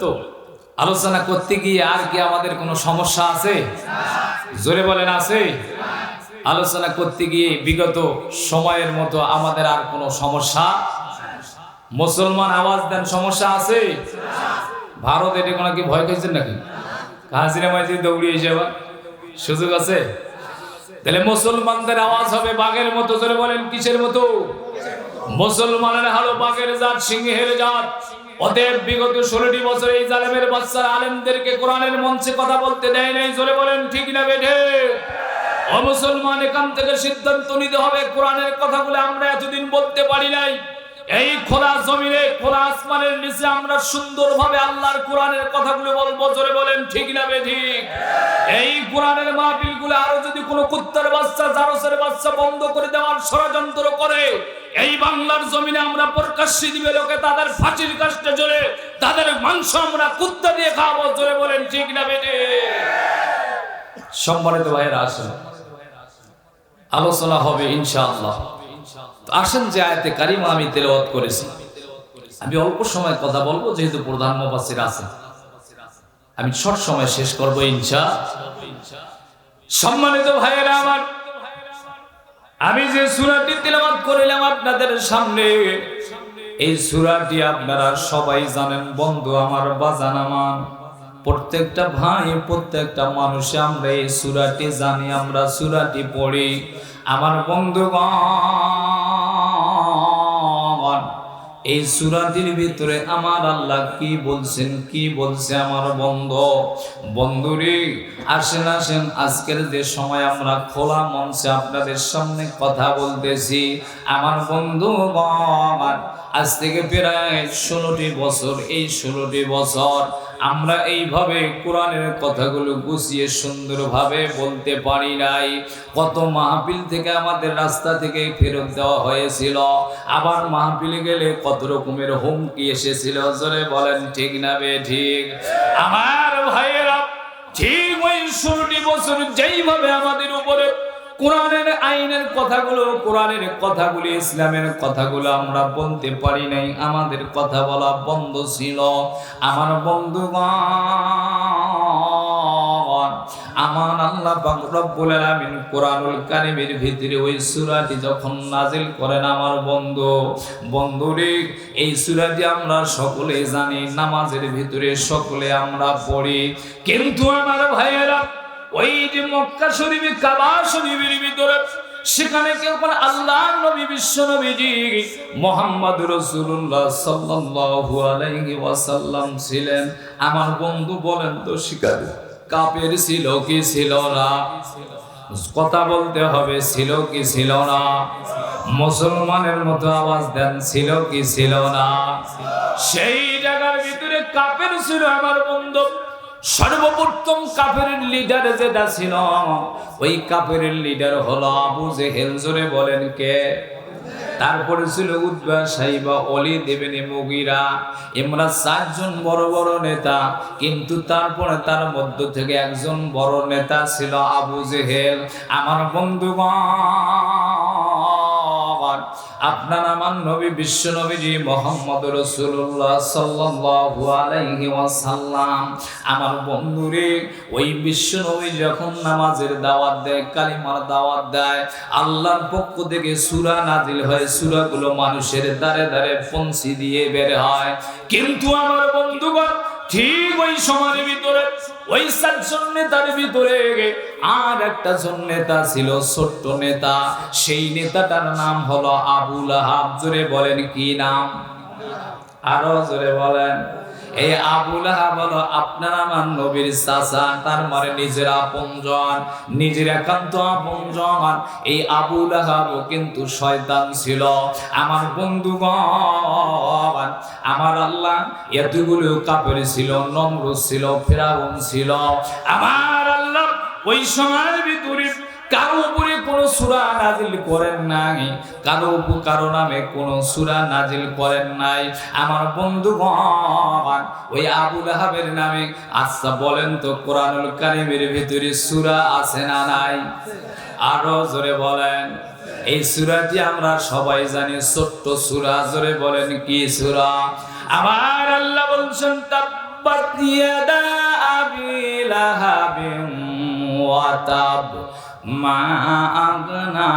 তো আলোচনা করতে গিয়ে আর কি আমাদের কোনো সমস্যা আছে? জোরে বলেন, আছে? আলোচনা করতে গিয়ে বিগত সময়ের মতো আমাদের আর কোনো সমস্যা? মুসলমান আওয়াজ দেন, সমস্যা আছে? ভারত, এটা কোনো কি ভয় করছেন নাকি? হাজিরা মাঝে দৌড়িয়ে যাওয়া সুযোগ আছে? তাহলে মুসলমানদের আওয়াজ হবে বাঘের মতো, জোরে বলেন, কিসের মতো? মুসলমানের হালো বাঘের জাত, সিংহের জাত। অতএব বিগত ষোলোটি বছর এই জালেমের বাচ্চারা আলেমদেরকে কোরআনের মঞ্চে কথা বলতে দেয় নাই, জোরে বলেন, ঠিক না বেঠে? ও মুসলমান, এখান থেকে সিদ্ধান্ত নিতে হবে, কোরআনের কথাগুলো আমরা এতদিন বলতে পারি নাই। এই খোলা জমিনে, খোলা আসমানের নিচে আমরা সুন্দরভাবে আল্লাহর কোরআনের কথাগুলো বলব, জোরে বলেন, ঠিক না বেঠিক এই কোরআনের কোনো কুত্তার বাচ্চা, জারসের বাচ্চা বন্ধ করে দেওয়ার ষড়যন্ত্র করে। এই বাংলার জমিনে আমরা প্রকাশ্যে দিবে লোকে তাদের ফাঁসির কাজটা জোরে, তাদের মাংস আমরা কুত্তা দিয়ে খাওয়াবো, জোরে বলেন ঠিক না বেটে সম্মানিত ভাইয়েরা, আসেন। আলোচনা হবে ইনশাআল্লাহ। আসেন যে আয়াতে কারিমা আমি তেলাওয়াত করেছি। আমি অল্প সময় কথা বলব, যেহেতু প্রধান মুফাসসির আছেন। আমি শর্ট সময় শেষ করব ইনশা। সম্মানিত ভাইয়েরা আমার, আমি যে সুরাটি তেলাওয়াত করিলাম আপনাদের সামনে, এই সুরাটি আপনারা সবাই জানেন, বন্ধু আমার, বাজান আমার। প্রত্যেকটা ভাই, প্রত্যেকটা মানুষ আমরা এই সুরাটি জানি, আমরা সুরাটি পড়ি। আমার বন্ধুগণ এই সুরাতির ভিতরে আমার আল্লাহ কি বলছেন, কি বলছে আমার বন্ধ? বন্ধুরে, আসেন আসেন, আজকের যে সময় আমরা খোলা মঞ্চে আপনাদের সামনে কথা বলতেছি। আমার বন্ধু আজ থেকে প্রায় ষোলোটি বছর, এই ষোলোটি বছর আমরা এইভাবে কোরআনের কথাগুলো গুছিয়ে সুন্দরভাবে বলতে পারি নাই। কত মাহফিল থেকে আমাদের রাস্তা থেকে ফেরত দেওয়া হয়েছিল। আবার মাহফিলে গেলে কত রকমের হুমকি এসেছিল, জোরে বলেন, ঠিক না বে, ঠিক? আমার ভাইয়েরা, ঠিক ওই ষোলোটি বছর যেইভাবে আমাদের উপরে কোরআনের আইনের কথাগুলো, কোরআনের কথাগুলি, ইসলামের কথাগুলো আমরা বলতে পারি নাই। আমাদের কথা বলা বন্ধ ছিল। আমার বন্ধুগণ, আমার আল্লাহ রব্বুল আলামিন কোরআনুল কারিমের ভিতরে ওই সূরাটি যখন নাজিল করেন আমার বন্ধু, বন্ধুরে, এই সূরাটি আমরা সকলে জানি, নামাজের ভিতরে সকলে আমরা পড়ি। কিন্তু আমার ভাইয়েরা ওই যে মক্কা শরীফে, কাবা শরীফের ভিতরে, সেখানে কেউ কোন আল্লাহ নবী, বিশ্ব নবীজি, মোহাম্মদ রসুল্লাহ সাল্লাল্লাহু আলাইহি ওয়াসাল্লাম ছিলেন। আমার বন্ধু বলেন, তো শিকার, কাপের ছিল কি ছিল না? কথা বলতে হবে, ছিল কি ছিল না? মুসলমানের মতো আওয়াজ দেন, ছিল কি ছিল না? সেই জায়গার ভিতরে কাপের ছিল আমার বন্ধু। সর্বপ্রথম কাফের লিডার যেটা ছিল, ওই কাফের লিডার হলো আবু জেহেল। জোরে বলেন কে? তারপরে ছিল উদ্বা সাইবা অলি দেবেনি মুগিরা। এমরা চারজন বড় বড় নেতা, কিন্তু তারপরে তার মধ্য থেকে একজন বড় নেতা ছিল আবু জেহেল। আমার বন্ধুগণ আপনার আমার নবী, বিশ্ব নবীজি মোহাম্মদ রসুল্লাহ সাল্লাল্লাহু আলাইহি ওয়াসাল্লাম। আমার বন্ধুরে, ওই বিশ্ব নবী যখন নামাজের দাওয়াত দেয়, কালিমার দাওয়াত দেয়, আল্লাহর পক্ষ থেকে সুরা নাজিল হয়, সূরাগুলো মানুষের দ্বারে দ্বারে পৌঁছি দিয়ে বের হয়। কিন্তু আমার বন্ধুগণ, ঠিক ওই সময়ের ভিতরে ওই সাতজন নেতার ভিতরে আর একটা জন নেতা ছিল ছোট্ট নেতা। সেই নেতাটার নাম হলো আবুল আহাব। জোরে বলেন কি নাম? আরও জোরে বলেন। এই আবুল হলো আপনার আমার নবীর চাচা, তার মানে নিজের আপনজন নিজের একান্ত আপনজন এই আবুল আহাব কিন্তু শয়তান ছিল। আমার বন্ধুগণ, আমার আল্লাহ এতগুলো কাপের ছিল নম্র ছিল, ফেরাউন ছিল। আমার আল্লাহ ওই সময়ের ভিতরে কারও সুরা নাজিল করেন নাই। কারও কারও নামে কোনো সুরা নাজিল করেন নাই। আমার বন্ধুগণ, ওই আবুল আহাবের নামে আচ্ছা বলেন তো কোরআনুল কারিমের ভিতরে সুরা আছে না নাই? আরও জোরে বলেন। এই সুরাটি আমরা সবাই জানি, ছোট্ট সুরা। জোরে বলেন, কি সুরা? আমার আল্লাহ বলছেন, তাব্বাত ইয়াদা আবি ওয়া তাব। মা আগনা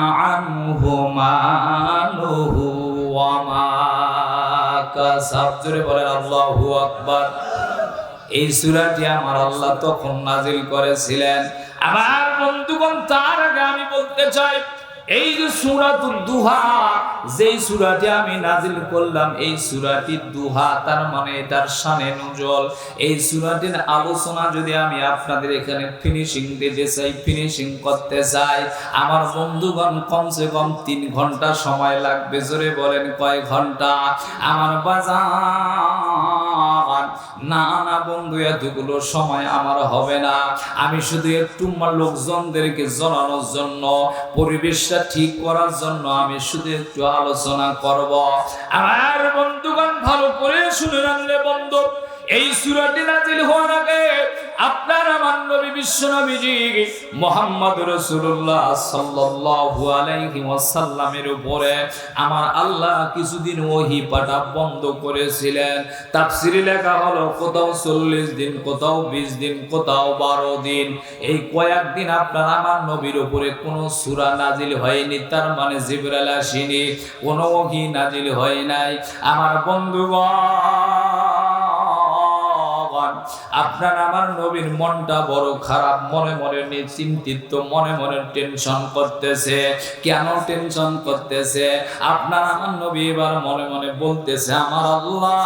বলেন, আল্লাহু আকবার। এই সূরাটি আমার আল্লাহ তখন নাজিল করেছিলেন। আমার বন্ধুগণ, তার আগে আমি বলতে চাই এই যে সূরাতুল দুহা, যেই সূরাটি আমি নাজিল করলাম, এই সূরাটি দুহা, তার মানে এটার শানে নজল। এই সূরাটির আলোচনা যদি আমি আপনাদের এখানে ফিনিশিং দিতে চাই ফিনিশিং করতে চাই, আমার বন্ধুগণ কমসে কম তিন ঘণ্টা সময় লাগবে। জোরে বলেন, কয় ঘণ্টা? আমার বাজার না না বন্ধু, এতগুলো সময় আমার হবে না। আমি শুধু একটু লোকজনদেরকে জানানোর জন্য, পরিবেশটা ঠিক করার জন্য আমি শুধু একটু আলোচনা করব। আর বন্ধুগণ, ভালো করে শুনে রাখলে বন্ধু, এই সুরাটি নাজিল হওয়ার আগে আপনার আমার নবী বিশ্ব নবীজি মোহাম্মদ রসুল্লাহ সাল্লাল্লাহু আলাইহি ওয়াসাল্লামের উপরে আমার আল্লাহ কিছুদিন ওহি পাঠা বন্ধ করেছিলেন। তাফসিরে লেখা হলো, কোথাও চল্লিশ দিন, কোথাও বিশ দিন, কোথাও বারো দিন। এই কয়েকদিন আপনার আমার নবীর উপরে কোনো সূরা নাজিল হয়নি, তার মানে জিবরাল আসেনি, কোনো ওহি নাজিল হয় নাই। আমার বন্ধুগণ আপনার আমার নবীর মনটা বড় খারাপ, মনে মনে নিয়ে চিন্তিত মনে মনে টেনশন করতেছে। কেন টেনশন করতেছে? আপনার আমার নবী এবার মনে মনে বলতেছে, আমার আল্লাহ,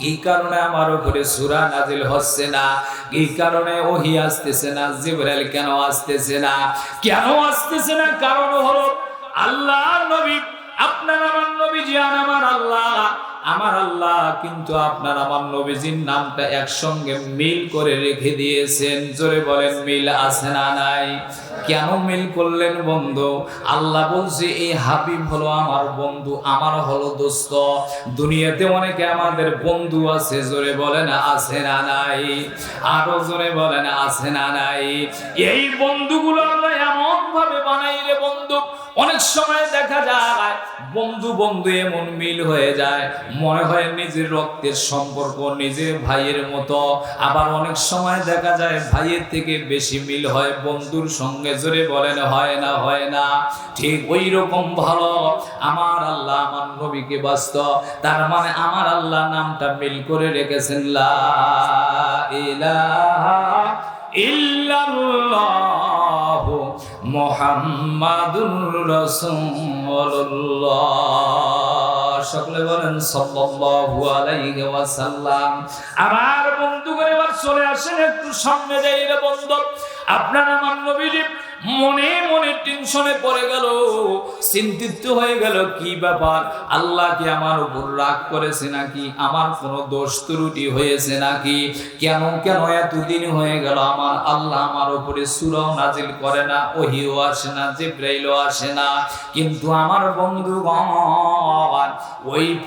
কি কারণে আমার উপরে সুরা নাজিল হচ্ছে না? কি কারণে ওহি আসতেছে না? জিবরাইল কেন আসতেছে না? কেন আসতেছে না? কারণ হলো আল্লাহ নবী, আপনার আমার নবী জিয়ান আমার আল্লাহ। আমার আল্লাহ কিন্তু আপনার আমার নবীজির নামটা একসঙ্গে মিল করে রেখে দিয়েছেন। জোরে বলেন, মিল আছে না নাই? কেন মিল করলেন বন্ধু? আল্লাহ বলছে, এই হাবিব হলো আমার বন্ধু, আমার হলো দোস্ত। দুনিয়াতে অনেকে আমাদের বন্ধু আছে, জোরে বলেন, আছে না নাই? আরও জোরে বলেন, আছে না নাই? এই বন্ধুগুলো আমরা এমন ভাবে বানাইলে বন্ধু অনেক সময় দেখা যায় বন্ধু বন্ধু এমন মিল হয়ে যায়। মনে হয় নিজের রক্তের সম্পর্ক, নিজের ভাইয়ের মতো। আবার অনেক সময় দেখা যায় ভাইয়ের থেকে বেশি মিল হয়, বন্ধুর সঙ্গে জোরে বলেন, হয় না হয় না। ঠিক ওই রকম ভালো। আমার আল্লাহ আমার নবীকে বাস্ত তার মানে আমার আল্লাহ নামটা মিল করে রেখেছেন। লা ইলাহা ইল্লাল্লাহু। মুহাম্মাদুর সকলে বলেন, সাল্লাল্লাহু আলাইহি ওয়াসাল্লাম। আমার বন্ধু করে এবার চলে আসেন একটু সামনে, যাই রে বন্ধু। আপনার আমার নবীজি। মনে মনে টেনশনে পড়ে গেল, চিন্তিত হয়ে গেল, কি ব্যাপার? আল্লাহ কি আমার উপর রাগ করেছে নাকি? আমার কোনো দোষ ত্রুটি হয়েছে নাকি? কেন কেন এতদিন হয়ে গেল আমার? আল্লাহ আমার উপরে সুরাও নাজিল করে না, ওহিও আসে না, জিব্রাইলও আসে না। কিন্তু আমার বন্ধুগণ, ওই